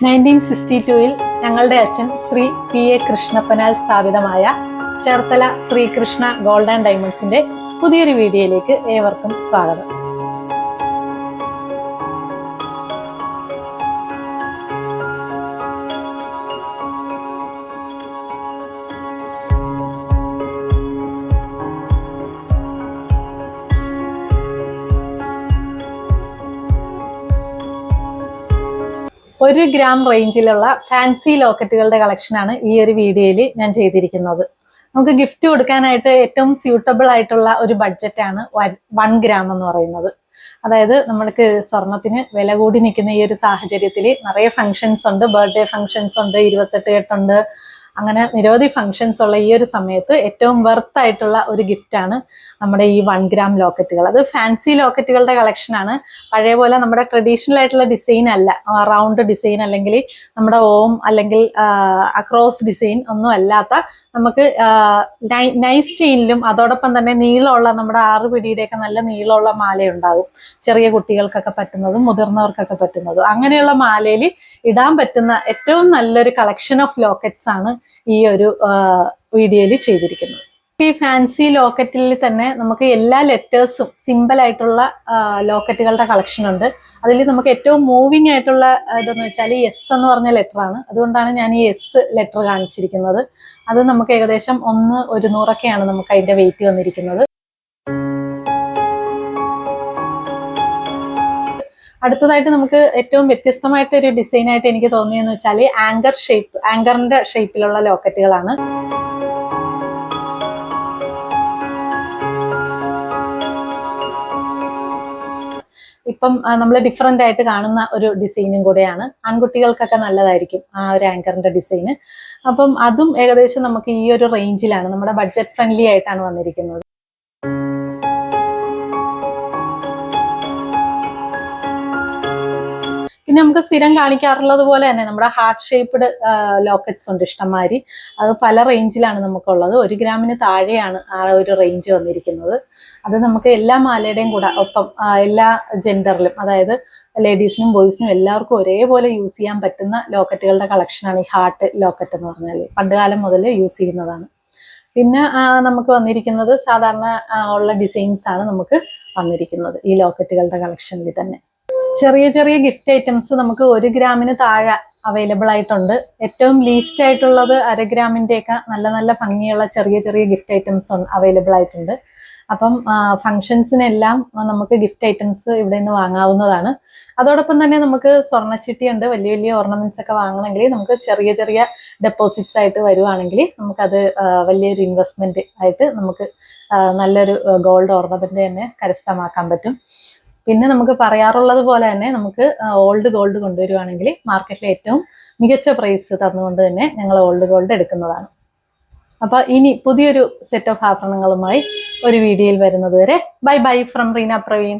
Nineteen sixty ടുവിൽ ഞങ്ങളുടെ അച്ഛൻ ശ്രീ പി എ കൃഷ്ണപ്പനാൽ സ്ഥാപിതമായ ചേർത്തല ശ്രീകൃഷ്ണ ഗോൾഡ് ആൻഡ് ഡയമണ്ട്സിന്റെ പുതിയൊരു വീഡിയോയിലേക്ക് ഏവർക്കും സ്വാഗതം. ഒരു ഗ്രാം റേഞ്ചിലുള്ള ഫാൻസി ലോക്കറ്റുകളുടെ കളക്ഷനാണ് ഈ ഒരു വീഡിയോയിൽ ഞാൻ ചെയ്തിരിക്കുന്നത്. നമുക്ക് ഗിഫ്റ്റ് കൊടുക്കാനായിട്ട് ഏറ്റവും സ്യൂട്ടബിൾ ആയിട്ടുള്ള ഒരു ബഡ്ജറ്റാണ് വൺ ഗ്രാം എന്ന് പറയുന്നത്. അതായത് നമ്മൾക്ക് സ്വർണത്തിന് വില കൂടി നിൽക്കുന്ന ഈ ഒരു സാഹചര്യത്തിൽ നിറയെ ഫങ്ഷൻസ് ഉണ്ട്. ബർത്ത്ഡേ ഫങ്ഷൻസ് ഉണ്ട് ഇരുപത്തെട്ട് കെട്ടുണ്ട് അങ്ങനെ നിരവധി ഫങ്ഷൻസ് ഉള്ള ഈ ഒരു സമയത്ത് ഏറ്റവും വെർത്ത് ആയിട്ടുള്ള ഒരു ഗിഫ്റ്റാണ് നമ്മുടെ ഈ വൺ ഗ്രാം ലോക്കറ്റുകൾ അത് ഫാൻസി ലോക്കറ്റുകളുടെ കളക്ഷനാണ് പഴയ പോലെ നമ്മുടെ ട്രഡീഷണൽ ആയിട്ടുള്ള ഡിസൈൻ അല്ല. റൗണ്ട് ഡിസൈൻ അല്ലെങ്കിൽ നമ്മുടെ ഓം അല്ലെങ്കിൽ അക്രോസ് ഡിസൈൻ ഒന്നും അല്ലാത്ത നമുക്ക് നൈസ് ചെയിനിലും അതോടൊപ്പം തന്നെ നീളമുള്ള നമ്മുടെ ആറ് പിടിയുടെയൊക്കെ നല്ല നീളമുള്ള മാലയുണ്ടാകും. ചെറിയ കുട്ടികൾക്കൊക്കെ പറ്റുന്നതും മുതിർന്നവർക്കൊക്കെ പറ്റുന്നതും. അങ്ങനെയുള്ള മാലയിൽ ഇടാൻ പറ്റുന്ന ഏറ്റവും നല്ലൊരു കളക്ഷൻ ഓഫ് ലോക്കറ്റ്സ് ആണ് ഈ ഒരു വീഡിയോയിൽ ചെയ്തിരിക്കുന്നത്. ഈ ഫാൻസി ലോക്കറ്റിൽ തന്നെ നമുക്ക് എല്ലാ ലെറ്റേഴ്സും സിമ്പിൾ ആയിട്ടുള്ള ലോക്കറ്റുകളുടെ കളക്ഷൻ ഉണ്ട്. അതിൽ നമുക്ക് ഏറ്റവും മൂവിങ് ആയിട്ടുള്ള ഇതെന്ന് വെച്ചാൽ എസ് എന്ന് പറഞ്ഞ ലെറ്റർ ആണ്. അതുകൊണ്ടാണ് ഞാൻ ഈ എസ് ലെറ്റർ കാണിച്ചിരിക്കുന്നത്. അത് നമുക്ക് ഏകദേശം ഒന്ന് ഒരുന്നൂറൊക്കെയാണ് നമുക്ക് അതിന്റെ വെയിറ്റ് വന്നിരിക്കുന്നത്. അടുത്തതായിട്ട് നമുക്ക് ഏറ്റവും വ്യത്യസ്തമായിട്ട് ഒരു ഡിസൈൻ ആയിട്ട് എനിക്ക് തോന്നിയെന്ന് വെച്ചാൽ ആങ്കർ ഷേപ്പ് ആങ്കറിന്റെ ഷേപ്പിലുള്ള ലോക്കറ്റുകളാണ്. ഇപ്പം നമ്മൾ ഡിഫറെന്റ് ആയിട്ട് കാണുന്ന ഒരു ഡിസൈനും കൂടെയാണ്. ആൺകുട്ടികൾക്കൊക്കെ നല്ലതായിരിക്കും ആ ഒരു ആങ്കറിന്റെ ഡിസൈന്. അപ്പം അതും ഏകദേശം നമുക്ക് ഈ ഒരു റേഞ്ചിലാണ് നമ്മുടെ ബഡ്ജറ്റ് ഫ്രണ്ട്ലി ആയിട്ടാണ് വന്നിരിക്കുന്നത്. സ്ഥിരം കാണിക്കാറുള്ളത് പോലെ തന്നെ നമ്മുടെ ഹാർട്ട് ഷേപ്പ്ഡ് ലോക്കറ്റ്സ് ഉണ്ട് ഇഷ്ടംമാതിരി. അത് പല റേഞ്ചിലാണ് നമുക്കുള്ളത്. ഒരു ഗ്രാമിന് താഴെയാണ് ആ ഒരു റേഞ്ച് വന്നിരിക്കുന്നത്. അത് നമുക്ക് എല്ലാ മാലയുടെയും കൂടെ ഒപ്പം എല്ലാ ജെൻഡറിലും അതായത് ലേഡീസിനും ബോയ്സിനും എല്ലാവർക്കും ഒരേപോലെ യൂസ് ചെയ്യാൻ പറ്റുന്ന ലോക്കറ്റുകളുടെ കളക്ഷനാണ് ഈ ഹാർട്ട് ലോക്കറ്റ് എന്ന് പറഞ്ഞാൽ പണ്ടുകാലം മുതൽ യൂസ് ചെയ്യുന്നതാണ്. പിന്നെ നമുക്ക് വന്നിരിക്കുന്നത് സാധാരണ ഉള്ള ഡിസൈൻസ് ആണ് നമുക്ക് വന്നിരിക്കുന്നത് ഈ ലോക്കറ്റുകളുടെ കളക്ഷനിൽ തന്നെ. ചെറിയ ചെറിയ ഗിഫ്റ്റ് ഐറ്റംസ് നമുക്ക് ഒരു ഗ്രാമിന് താഴെ അവൈലബിൾ ആയിട്ടുണ്ട്. ഏറ്റവും ലീസ്റ്റ് ആയിട്ടുള്ളത് അര ഗ്രാമിന്റെയൊക്കെ നല്ല നല്ല ഭംഗിയുള്ള ചെറിയ ചെറിയ ഗിഫ്റ്റ് ഐറ്റംസ് അവൈലബിൾ ആയിട്ടുണ്ട്. അപ്പം ഫങ്ഷൻസിനെല്ലാം നമുക്ക് ഗിഫ്റ്റ് ഐറ്റംസ് ഇവിടെ നിന്ന് വാങ്ങാവുന്നതാണ്. അതോടൊപ്പം തന്നെ നമുക്ക് സ്വർണച്ചിട്ടി ഉണ്ട് വലിയ വലിയ ഓർണമെന്റ്സ് ഒക്കെ വാങ്ങണമെങ്കിൽ നമുക്ക് ചെറിയ ചെറിയ ഡെപ്പോസിറ്റ്സ് ആയിട്ട് വരുവാണെങ്കിൽ നമുക്കത് വലിയൊരു ഇൻവെസ്റ്റ്മെന്റ് ആയിട്ട് നമുക്ക് നല്ലൊരു ഗോൾഡ് ഓർണമെന്റ് തന്നെ കരസ്ഥമാക്കാൻ പറ്റും. പിന്നെ നമുക്ക് പറയാറുള്ളത് പോലെ തന്നെ നമുക്ക് ഓൾഡ് ഗോൾഡ് കൊണ്ടുവരുവാണെങ്കിൽ മാർക്കറ്റിലെ ഏറ്റവും മികച്ച പ്രൈസ് തന്നുകൊണ്ട് തന്നെ ഞങ്ങൾ ഓൾഡ് ഗോൾഡ് എടുക്കുന്നതാണ്. അപ്പോൾ ഇനി പുതിയൊരു സെറ്റ് ഓഫ് ആഭരണങ്ങളുമായി ഒരു വീഡിയോയിൽ വരുന്നത് വരെ bye bye from Reena Praveen